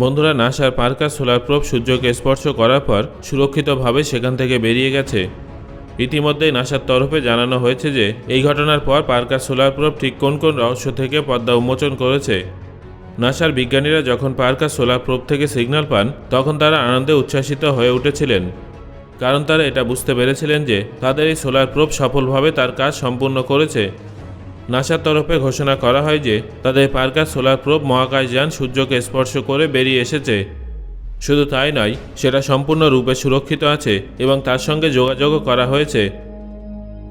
বন্ধুরা, নাসার Parker solar probe সূর্যকে স্পর্শ করার পর সুরক্ষিতভাবে সেখান থেকে বেরিয়ে গেছে। ইতিমধ্যেই নাসার তরফে জানানো হয়েছে যে, এই ঘটনার পর পার্কার সোলার প্রোব ঠিক কোন কোন রহস্য থেকে পদ্মা উন্মোচন করেছে। নাসার বিজ্ঞানীরা যখন পার্কার সোলার প্রোব থেকে সিগন্যাল পান, তখন তারা আনন্দে উচ্ছ্বাসিত হয়ে উঠেছিলেন। কারণ তারা এটা বুঝতে পেরেছিলেন যে, তাদের এই সোলার প্রোব সফলভাবে তার কাজ সম্পূর্ণ করেছে। নাসার তরফে ঘোষণা করা হয় যে, তাদের পার্কার সোলার প্রোব মহাকাশযান সূর্যকে স্পর্শ করে বেরিয়ে এসেছে। শুধু তাই নয়, সেটা সম্পূর্ণরূপে সুরক্ষিত আছে এবং তার সঙ্গে যোগাযোগও করা হয়েছে।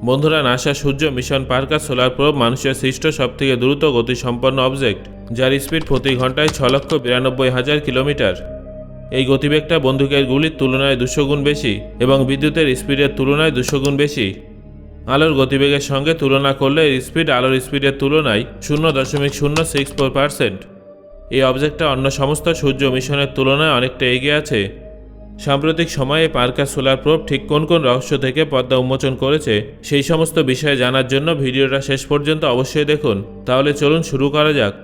বন্ধুরা, নাসা সূর্য মিশন পার্কার সোলার প্রোব মানুষের সৃষ্ট সবথেকে দ্রুত গতিসম্পন্ন অবজেক্ট, যার স্পিড প্রতি ঘন্টায় ছ লক্ষ বিরানব্বই হাজার কিলোমিটার। এই গতিবেগটা বন্দুকের গুলির তুলনায় দুশো গুণ বেশি এবং বিদ্যুতের স্পিডের তুলনায় দুশো গুণ বেশি। আলোর গতিবেগের সঙ্গে তুলনা করলে এর স্পিড আলোর স্পিডের তুলনায় শূন্য দশমিক শূন্য সিক্স ফোর পার্সেন্ট এই অবজেক্টটা অন্য সমস্ত সূর্য মিশনের তুলনায় অনেকটা এগিয়ে আছে। সাম্প্রতিক সময়ে পার্কা সোলার প্রোপ ঠিক কোন কোন রহস্য থেকে পদ্মা উন্মোচন করেছে, সেই সমস্ত বিষয়ে জানার জন্য ভিডিওটা শেষ পর্যন্ত অবশ্যই দেখুন। তাহলে চলুন শুরু করা যাক।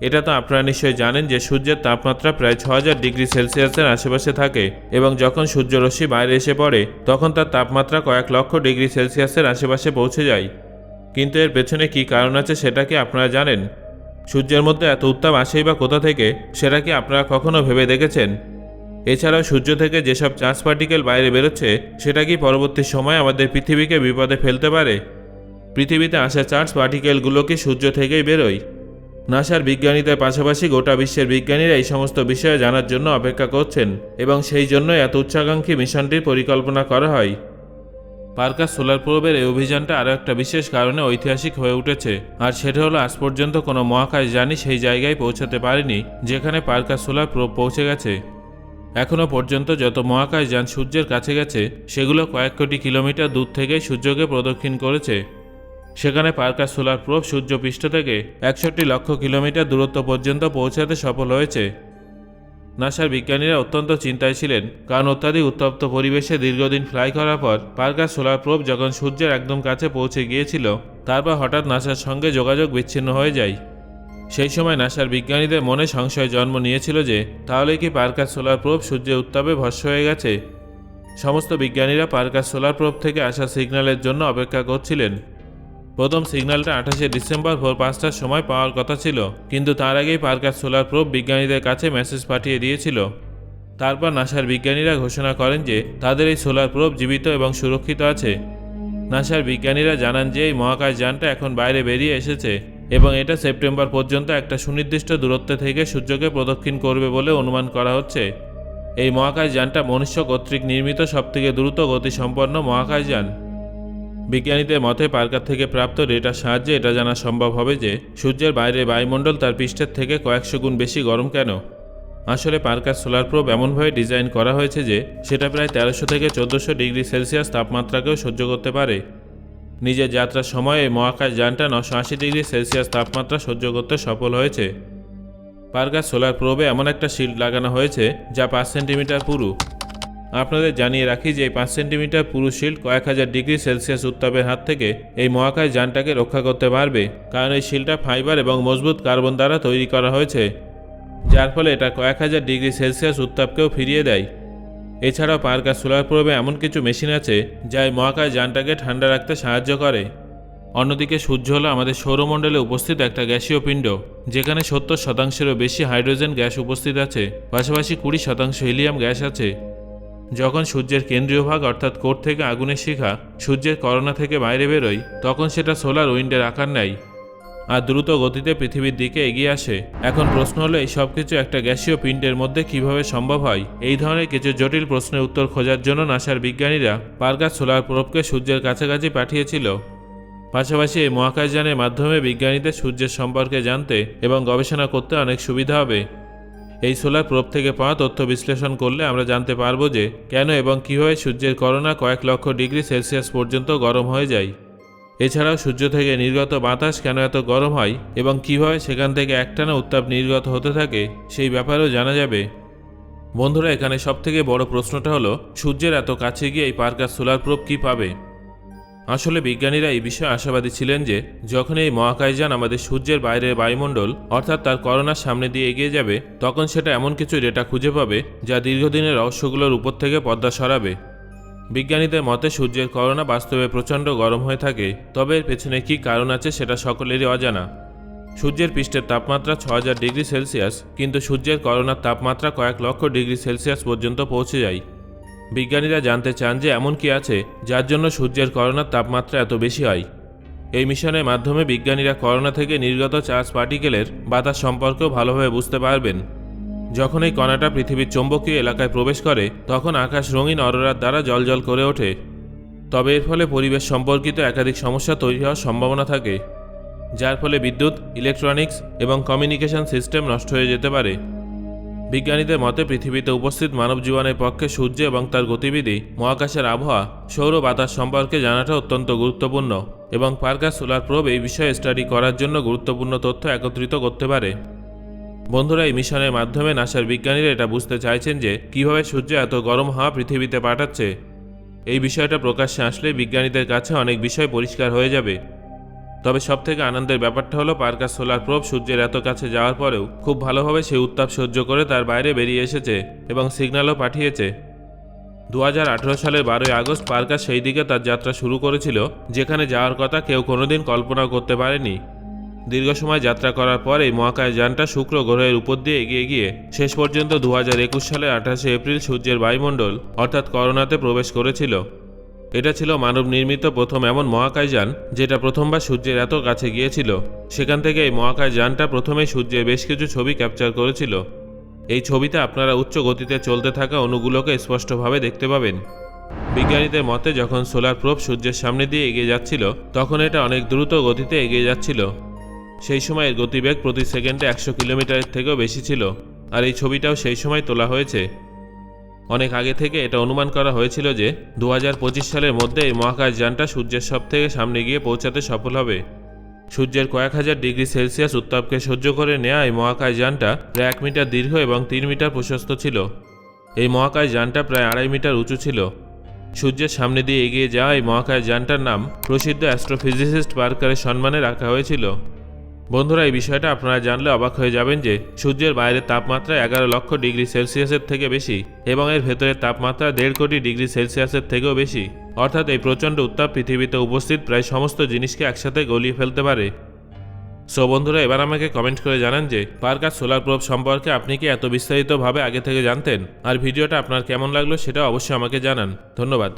এটা তো আপনারা নিশ্চয়ই জানেন যে সূর্যের তাপমাত্রা প্রায় ছ ডিগ্রি সেলসিয়াসের আশেপাশে থাকে এবং যখন সূর্যরশ্মি বাইরে এসে পড়ে, তখন তার তাপমাত্রা কয়েক লক্ষ ডিগ্রি সেলসিয়াসের আশেপাশে পৌঁছে যায়। কিন্তু এর পেছনে কী কারণ আছে সেটা কি আপনারা জানেন? সূর্যের মধ্যে এত উত্তাপ আসেই বা কোথা থেকে, সেটা কি আপনারা কখনো ভেবে দেখেছেন? এছাড়াও সূর্য থেকে যেসব চার্জ পার্টিকেল বাইরে বেরোচ্ছে, সেটা কি পরবর্তী সময় আমাদের পৃথিবীকে বিপদে ফেলতে পারে? পৃথিবীতে আসা চার্জ পার্টিকেলগুলো কি সূর্য থেকেই বেরোয়? নাসার বিজ্ঞানীদের পাশাপাশি গোটা বিশ্বের বিজ্ঞানীরা এই সমস্ত বিষয়ে জানার জন্য অপেক্ষা করছেন এবং সেই জন্য এত উচ্চাকাঙ্ক্ষী মিশনটির পরিকল্পনা করা হয়। পার্কার সোলার প্রোবের এই অভিযানটা আরও একটা বিশেষ কারণে ঐতিহাসিক হয়ে উঠেছে, আর সেটা হলো আজ পর্যন্ত কোনো মহাকাশ জানি সেই জায়গায় পৌঁছাতে পারেনি যেখানে পার্কার সোলার প্রোব পৌঁছে গেছে। এখনও পর্যন্ত যত মহাকাশ যান সূর্যের কাছে গেছে, সেগুলো কয়েক কোটি কিলোমিটার দূর থেকেই সূর্যকে প্রদক্ষিণ করেছে। সেখানে পার্কার সোলার প্রোব সূর্যপৃষ্ঠ থেকে একষট্টি লক্ষ কিলোমিটার দূরত্ব পর্যন্ত পৌঁছাতে সফল হয়েছে। নাসার বিজ্ঞানীরা অত্যন্ত চিন্তায় ছিলেন, কারণ অত্যাধিক উত্তপ্ত পরিবেশে দীর্ঘদিন ফ্লাই করার পর পার্কার সোলার প্রোব যখন সূর্যের একদম কাছে পৌঁছে গিয়েছিল, তারপর হঠাৎ নাসার সঙ্গে যোগাযোগ বিচ্ছিন্ন হয়ে যায়। সেই সময় নাসার বিজ্ঞানীদের মনে সংশয় জন্ম নিয়েছিল যে, তাহলে কি পার্কার সোলার প্রোব সূর্যের উত্তাপে ভস্য হয়ে গেছে? সমস্ত বিজ্ঞানীরা পার্কার সোলার প্রোব থেকে আসা সিগন্যালের জন্য অপেক্ষা করছিলেন। প্রথম সিগন্যালটা আঠাশে ডিসেম্বর ভোর পাঁচটার সময় পাওয়ার কথা ছিল, কিন্তু তার আগেই পার্কার সোলার প্রোব বিজ্ঞানীদের কাছে মেসেজ পাঠিয়ে দিয়েছিল। তারপর নাসার বিজ্ঞানীরা ঘোষণা করেন যে, তাদের এই সোলার প্রোব জীবিত এবং সুরক্ষিত আছে। নাসার বিজ্ঞানীরা জানান যে, এই মহাকাশ যানটা এখন বাইরে বেরিয়ে এসেছে এবং এটা সেপ্টেম্বর পর্যন্ত একটা সুনির্দিষ্ট দূরত্ব থেকে সূর্যকে প্রদক্ষিণ করবে বলে অনুমান করা হচ্ছে। এই মহাকাশ যানটা মনুষ্য কর্তৃক নির্মিত সবথেকে দ্রুত গতিসম্পন্ন মহাকাশ যান। বিজ্ঞানীদের মতে পার্কার থেকে প্রাপ্ত ডেটার সাহায্যে এটা জানা সম্ভব হবে যে সূর্যের বাইরে বায়ুমণ্ডল তার পৃষ্ঠের থেকে কয়েকশো গুণ বেশি গরম কেন? আসলে পার্কার সোলার প্রোব এমনভাবে ডিজাইন করা হয়েছে যে সেটা প্রায় তেরোশো থেকে চোদ্দোশো ডিগ্রি সেলসিয়াস তাপমাত্রাকেও সহ্য করতে পারে। নিজের যাত্রার সময় এই মহাকাশ যানটা নশো আশি ডিগ্রি সেলসিয়াস তাপমাত্রা সহ্য করতে সফল হয়েছে। পার্কার সোলার প্রোবে এমন একটা শিল্ড লাগানো হয়েছে যা পাঁচ সেন্টিমিটার পুরু। আপনাদের জানিয়ে রাখি যে এই পাঁচ সেন্টিমিটার পুরু শিল্ড কয়েক হাজার ডিগ্রি সেলসিয়াস উত্তাপের হাত থেকে এই মহাকাশ যানটাকে রক্ষা করতে পারবে, কারণ এই শিলটা ফাইবার এবং মজবুত কার্বন দ্বারা তৈরি করা হয়েছে, যার ফলে এটা কয়েক হাজার ডিগ্রি সেলসিয়াস উত্তাপকেও ফিরিয়ে দেয়। এছাড়াও পার্কার সোলার প্রোবে এমন কিছু মেশিন আছে যা এই মহাকাশ যানটাকে ঠান্ডা রাখতে সাহায্য করে। অন্যদিকে সূর্য হলো আমাদের সৌরমণ্ডলে উপস্থিত একটা গ্যাসীয় পিণ্ড, যেখানে সত্তর শতাংশেরও বেশি হাইড্রোজেন গ্যাস উপস্থিত আছে, পাশাপাশি কুড়ি শতাংশ হিলিয়াম গ্যাস আছে। যখন সূর্যের কেন্দ্রীয় ভাগ অর্থাৎ কোর থেকে আগুনের শিখা সূর্যের করোনা থেকে বাইরে বেরোয়, তখন সেটা সোলার উইন্ডের আকার নেয় আর দ্রুত গতিতে পৃথিবীর দিকে এগিয়ে আসে। এখন প্রশ্ন হলো, এই সব কিছু একটা গ্যাসীয় পিণ্ডের মধ্যে কীভাবে সম্ভব হয়? এই ধরনের কিছু জটিল প্রশ্নের উত্তর খোঁজার জন্য নাসার বিজ্ঞানীরা পার্কার সোলার প্রোবকে সূর্যের কাছাকাছি পাঠিয়েছিল। পাশাপাশি এই মহাকাশযানের মাধ্যমে বিজ্ঞানীদের সূর্যের সম্পর্কে জানতে এবং গবেষণা করতে অনেক সুবিধা হবে। এই সোলার প্রোব থেকে পাওয়া তথ্য বিশ্লেষণ করলে আমরা জানতে পারব যে কেন এবং কীভাবে সূর্যের করোনা কয়েক লক্ষ ডিগ্রি সেলসিয়াস পর্যন্ত গরম হয়ে যায়। এছাড়াও সূর্য থেকে নির্গত বাতাস কেন এত গরম হয় এবং কীভাবে সেখান থেকে একটানা উত্তাপ নির্গত হতে থাকে সেই ব্যাপারেও জানা যাবে। বন্ধুরা, এখানে সবথেকে বড় প্রশ্নটা হলো, সূর্যের এত কাছে গিয়ে এই পার্কার সোলার প্রোব কী পাবে? আসলে বিজ্ঞানীরা এই বিষয়ে আশাবাদী ছিলেন যে, যখন এই মহাকাশযান আমাদের সূর্যের বাইরের বায়ুমণ্ডল, অর্থাৎ তার করোনার সামনে দিয়ে এগিয়ে যাবে, তখন সেটা এমন কিছু ডেটা খুঁজে পাবে যা দীর্ঘদিনের রহস্যগুলোর উপর থেকে পর্দা সরাবে। বিজ্ঞানীদের মতে সূর্যের করোনা বাস্তবে প্রচণ্ড গরম হয়ে থাকে, তবে এর পেছনে কী কারণ আছে সেটা সকলেরই অজানা। সূর্যের পৃষ্ঠের তাপমাত্রা ছ ডিগ্রি সেলসিয়াস, কিন্তু সূর্যের করোনার তাপমাত্রা কয়েক লক্ষ ডিগ্রি সেলসিয়াস পর্যন্ত পৌঁছে যায়। বিজ্ঞানীরা জানতে চান যে এমন কি আছে যার জন্য সূর্যের করোনার তাপমাত্রা এত বেশি হয়। এই মিশনের মাধ্যমে বিজ্ঞানীরা করোনা থেকে নির্গত চার্জ পার্টিকেলের বাতাস সম্পর্কেও ভালোভাবে বুঝতে পারবেন। যখন এই কণাটা পৃথিবীর চৌম্বকীয় এলাকায় প্রবেশ করে, তখন আকাশ রঙিন অরোরার দ্বারা জলজল করে ওঠে। তবে এর ফলে পরিবেশ সম্পর্কিত একাধিক সমস্যা তৈরি হওয়ার সম্ভাবনা থাকে, যার ফলে বিদ্যুৎ, ইলেকট্রনিক্স এবং কমিউনিকেশন সিস্টেম নষ্ট হয়ে যেতে পারে। বিজ্ঞানীদের মতে পৃথিবীতে উপস্থিত মানব জীবনের পক্ষে সূর্য এবং তার গতিবিধি, মহাকাশের আবহাওয়া, সৌর বাতাস সম্পর্কে জানাটা অত্যন্ত গুরুত্বপূর্ণ এবং পার্কাস সোলার প্রোব এই বিষয়ে স্টাডি করার জন্য গুরুত্বপূর্ণ তথ্য একত্রিত করতে পারে। বন্ধুরা, এই মিশনের মাধ্যমে নাসার বিজ্ঞানীরা এটা বুঝতে চাইছেন যে কীভাবে সূর্য এত গরম হাওয়া পৃথিবীতে পাঠাচ্ছে। এই বিষয়টা প্রকাশ্যে আসলে বিজ্ঞানীদের কাছে অনেক বিষয় পরিষ্কার হয়ে যাবে। তবে সবথেকে আনন্দের ব্যাপারটা হলো পার্কাস সোলার প্রোব সূর্যের এত কাছে যাওয়ার পরেও খুব ভালোভাবে সেই উত্তাপ সহ্য করে তার বাইরে বেরিয়ে এসেছে এবং সিগন্যালও পাঠিয়েছে। দু হাজার আঠেরো সালের বারোই আগস্ট পার্কাস সেই দিকে তার যাত্রা শুরু করেছিল, যেখানে যাওয়ার কথা কেউ কোনোদিন কল্পনাও করতে পারেনি। দীর্ঘ সময় যাত্রা করার পর এই মহাকাশ যানটা শুক্র গ্রহের উপর দিয়ে এগিয়ে গিয়ে শেষ পর্যন্ত দু হাজার একুশ সালের আঠাশে এপ্রিল সূর্যের বায়ুমণ্ডল অর্থাৎ করোনাতে প্রবেশ করেছিল। এটা ছিল মানব নির্মিত প্রথম এমন মহাকাশযান যেটা প্রথমবার সূর্যের এত কাছে গিয়েছিল। সেখান থেকে এই মহাকাশযানটা প্রথমেই সূর্যের বেশ কিছু ছবি ক্যাপচার করেছিল। এই ছবিতে আপনারা উচ্চ গতিতে চলতে থাকা অণুগুলোকে স্পষ্টভাবে দেখতে পাবেন। বিজ্ঞানীদের মতে, যখন সোলার প্রোব সূর্যের সামনে দিয়ে এগিয়ে যাচ্ছিল, তখন এটা অনেক দ্রুত গতিতে এগিয়ে যাচ্ছিল। সেই সময় এর গতিবেগ প্রতি সেকেন্ডে একশো কিলোমিটারের থেকেও বেশি ছিল। আর এই ছবিটাও সেই সময় তোলা হয়েছে। অনেক আগে থেকে এটা অনুমান করা হয়েছিল যে দু হাজার পঁচিশ সালের মধ্যে এই মহাকাশ যানটা সূর্যের সব থেকে সামনে গিয়ে পৌঁছাতে সফল হবে। সূর্যের কয়েক হাজার ডিগ্রি সেলসিয়াস উত্তাপকে সহ্য করে নেওয়া এই মহাকাশ যানটা প্রায় এক মিটার দীর্ঘ এবং তিন মিটার প্রশস্ত ছিল। এই মহাকাশ যানটা প্রায় আড়াই মিটার উঁচু ছিল। সূর্যের সামনে দিয়ে এগিয়ে যাওয়া এই মহাকাশ যানটার নাম প্রসিদ্ধ অ্যাস্ট্রোফিজিসিস্ট পার্কারের সম্মানে রাখা হয়েছিল। বন্ধুরা, এই বিষয়টা আপনারা জানলে অবাক হয়ে যাবেন যে সূর্যের বাইরের তাপমাত্রা এগারো লক্ষ ডিগ্রি সেলসিয়াসের থেকে বেশি এবং এর ভেতরের তাপমাত্রা দেড় কোটি ডিগ্রি সেলসিয়াসের থেকেও বেশি। অর্থাৎ এই প্রচণ্ড উত্তাপ পৃথিবীতে উপস্থিত প্রায় সমস্ত জিনিসকে একসাথে গলিয়ে ফেলতে পারে। সো বন্ধুরা, এবার আমাকে কমেন্ট করে জানান যে পার্কার সোলার প্রোব সম্পর্কে আপনি কি এত বিস্তারিতভাবে আগে থেকে জানতেন? আর ভিডিওটা আপনার কেমন লাগল সেটা অবশ্যই আমাকে জানান। ধন্যবাদ।